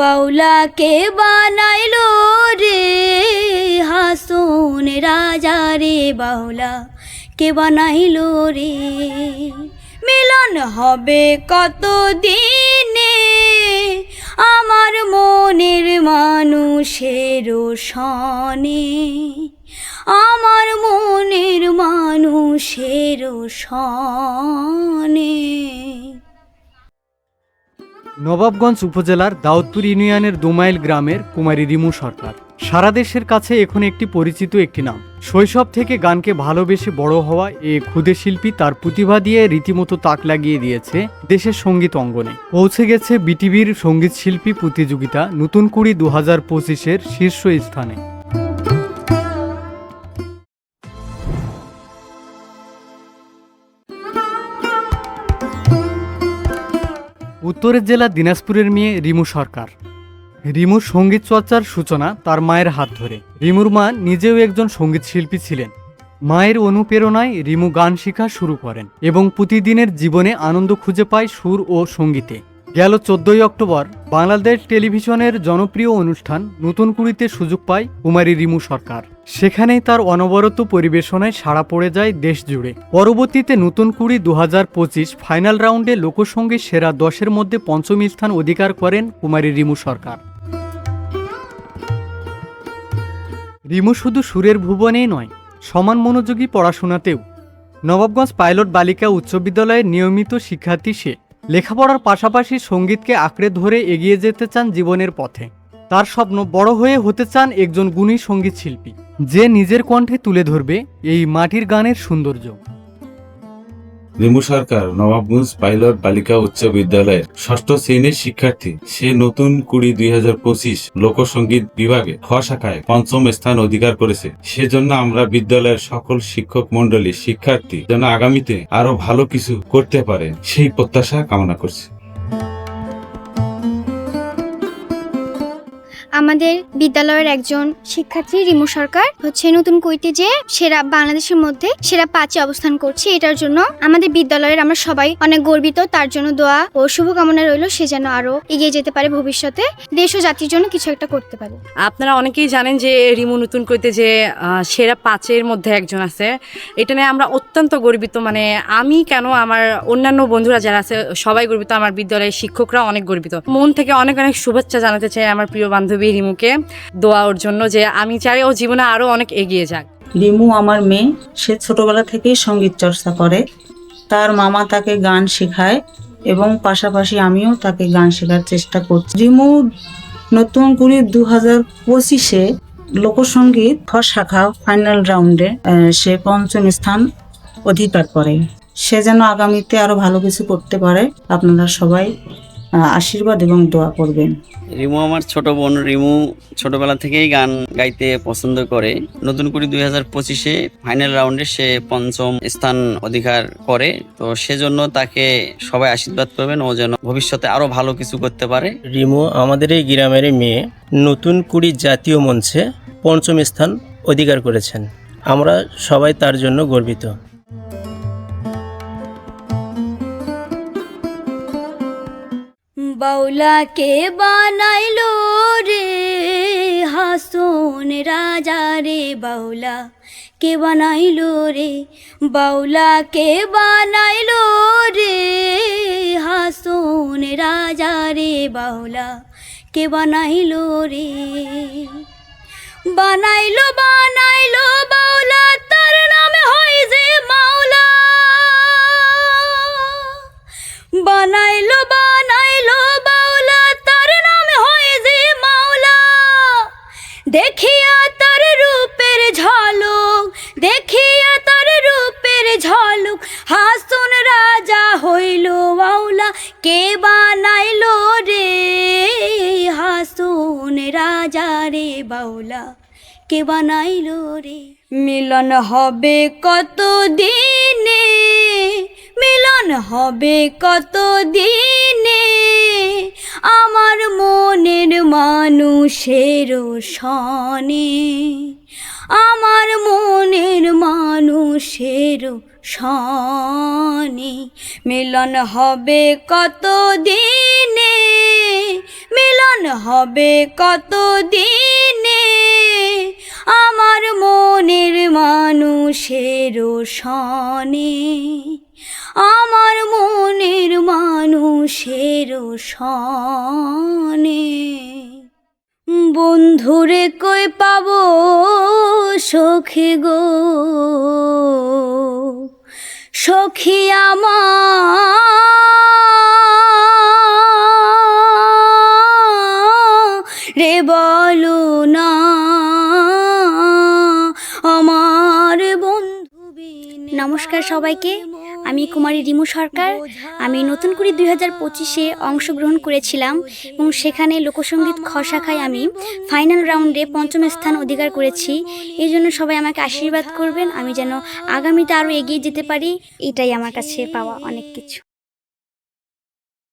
বাউলাকে বানাইলো রে হাসুন রাজা রে বাউলা কে বানাইলো রে। মিলন হবে কত দিনে আমার মনের মানুষের সনে। আমার মনের মানুষের সনে। নবাবগঞ্জ উপজেলার দাউদপুর ইউনিয়নের দুমাইল গ্রামের কুমারী রিমু সরকার। সারা দেশের কাছে এখন একটি পরিচিত একটি নাম। শৈশব থেকে গানকে ভালোবেসে বড় হওয়া এ ক্ষুদে শিল্পী তার প্রতিভা দিয়ে রীতিমতো তাক লাগিয়ে দিয়েছে দেশের সংগীত অঙ্গনে। পৌঁছে গেছে বিটিভির সংগীত শিল্পী প্রতিযোগিতা নতুন কুড়ি দু হাজার পঁচিশের শীর্ষ স্থানে। উত্তরের জেলা দিনাজপুরের মেয়ে রিমু সরকার। রিমুর সংগীত চর্চার সূচনা তার মায়ের হাত ধরে। রিমুর মা নিজেও একজন সংগীত শিল্পী ছিলেন। মায়ের অনুপ্রেরণায় রিমু গান শেখা শুরু করেন এবং প্রতিদিনের জীবনে আনন্দ খুঁজে পায় সুর ও সঙ্গীতে। গেল চোদ্দই অক্টোবর বাংলাদেশ টেলিভিশনের জনপ্রিয় অনুষ্ঠান নতুন কুড়িতে সুযোগ পায় কুমারী রিমু সরকার। সেখানেই তার অনবরত পরিবেশনায় সাড়া পড়ে যায় দেশ জুড়ে পরবর্তীতে নতুন কুড়ি দু পঁচিশ ফাইনাল রাউন্ডে লোকসঙ্গীত সেরা দশের মধ্যে পঞ্চম স্থান অধিকার করেন কুমারী রিমু সরকার। রিমু শুধু সুরের ভুবনেই নয়, সমান মনোযোগী পড়াশোনাতেও। নবাবগঞ্জ পাইলট বালিকা উচ্চ বিদ্যালয়ের নিয়মিত শিক্ষার্থী সে। লেখাপড়ার পাশাপাশি সঙ্গীতকে আঁকড়ে ধরে এগিয়ে যেতে চান জীবনের পথে। তার স্বপ্ন বড় হয়ে হতে চান একজন গুণী সংগীত শিল্পী যে নিজের কণ্ঠে তুলে ধরবে এই মাটির গানের সৌন্দর্য। রিমু সরকার নবাবগঞ্জ পাইলট বালিকা উচ্চ বিদ্যালয়ের ষষ্ঠ শ্রেণির শিক্ষার্থী। সে নতুন কুড়ি দুই হাজার পঁচিশ লোকসঙ্গীত বিভাগে খ শাখায় পঞ্চম স্থান অধিকার করেছে। সেজন্য আমরা বিদ্যালয়ের সকল শিক্ষক মন্ডলী শিক্ষার্থী যেন আগামীতে আরও ভালো কিছু করতে পারে, সেই প্রত্যাশা কামনা করছি। আমাদের বিদ্যালয়ের একজন শিক্ষার্থী রিমু সরকার হচ্ছে নতুন কুইতে যে সেরা বাংলাদেশের মধ্যে সেরা পাঁচে অবস্থান করছে। এটার জন্য আমাদের বিদ্যালয়ের আমরা সবাই অনেক গর্বিত। তার জন্য দোয়া ও শুভকামনা রইল সে যেন আরও এগিয়ে যেতে পারে ভবিষ্যতে। দেশ ও জাতির জন্য কিছু একটা করতে পারে। আপনারা অনেকেই জানেন যে রিমু নতুন করতে যে সেরা পাঁচের মধ্যে একজন আছে। এটা নিয়ে আমরা অত্যন্ত গর্বিত। মানে আমি কেন আমার অন্যান্য বন্ধুরা যারা আছে, সবাই গর্বিত। আমার বিদ্যালয়ের শিক্ষকরা অনেক গর্বিত। মন থেকে অনেক অনেক শুভেচ্ছা জানাতে চাই আমার প্রিয় বান্ধবী রিমুকে দোয়া ওর জন্য যে আমি চাই ও জীবনে আরও অনেক এগিয়ে যাক। রিমু আমার মেয়ে, সে ছোটবেলা থেকেই সংগীত চর্চা করে। তার মামা তাকে গান শেখায় এবং পাশাপাশি আমিও তাকে গান শেখার চেষ্টা করছি। রিমু নতুন করে দু হাজার পঁচিশে লোকসঙ্গীত খ শাখা ফাইনাল রাউন্ডে সে পঞ্চম স্থান অধিকার করে। সে যেন আগামীতে আরও ভালো কিছু করতে পারে। আপনারা সবাই আশীর্বাদ এবং দোয়া করবেন। রিমু আমার ছোট বোন রিমু ছোটবেলা থেকেই গান গাইতে পছন্দ করে। নতুন করে দুই হাজার পঁচিশে ফাইনাল রাউন্ডে সে পঞ্চম স্থান অধিকার করে। তো সেজন্য তাকে সবাই আশীর্বাদ করবেন ও যেন ভবিষ্যতে আরও ভালো কিছু করতে পারে। রিমু আমাদের এই গ্রামের মেয়ে নতুন কুড়ি জাতীয় মঞ্চে পঞ্চম স্থান অধিকার করেছেন। আমরা সবাই তার জন্য গর্বিত। বাউলাকে বানাইলো রে হাসুন রাজা রে বাউলা কে বানাইলো রে? বাউলাকে বানাইলো রে হাসুন রাজা রে বাউলা কে বানাইলো রে? বানাইলো বানাইলো বাউলা দেখিয়া তার রূপের ঝলক, দেখিয়া তার রূপের ঝলক। হাসুন রাজা হইল বাউলা কে বানাইলো রে? হাসুন রাজা রে বাউলা, কে বানাইলো রে? মিলন হবে কত দিনে মিলন হবে কত দিনে আমার মনের মানুষের সনে, আমার মনের মানুষের সনে। মিলন হবে কত দিনে মিলন হবে কত দিনে আমার মনের মানুষের সনে আমার মনের মানুষের সনে বন্ধুরে কই পাব সখী গো? সখী আমার নমস্কার সবাইকে। আমি কুমারী রিমু সরকার। আমি নতুন করে দুই হাজার পঁচিশে অংশগ্রহণ করেছিলাম এবং সেখানে লোকসঙ্গীত খসাখায় আমি ফাইনাল রাউন্ডে পঞ্চম স্থান অধিকার করেছি। এই জন্য সবাই আমাকে আশীর্বাদ করবেন। আমি যেন আগামীতে আরও এগিয়ে যেতে পারি। এটাই আমার কাছে পাওয়া অনেক কিছু।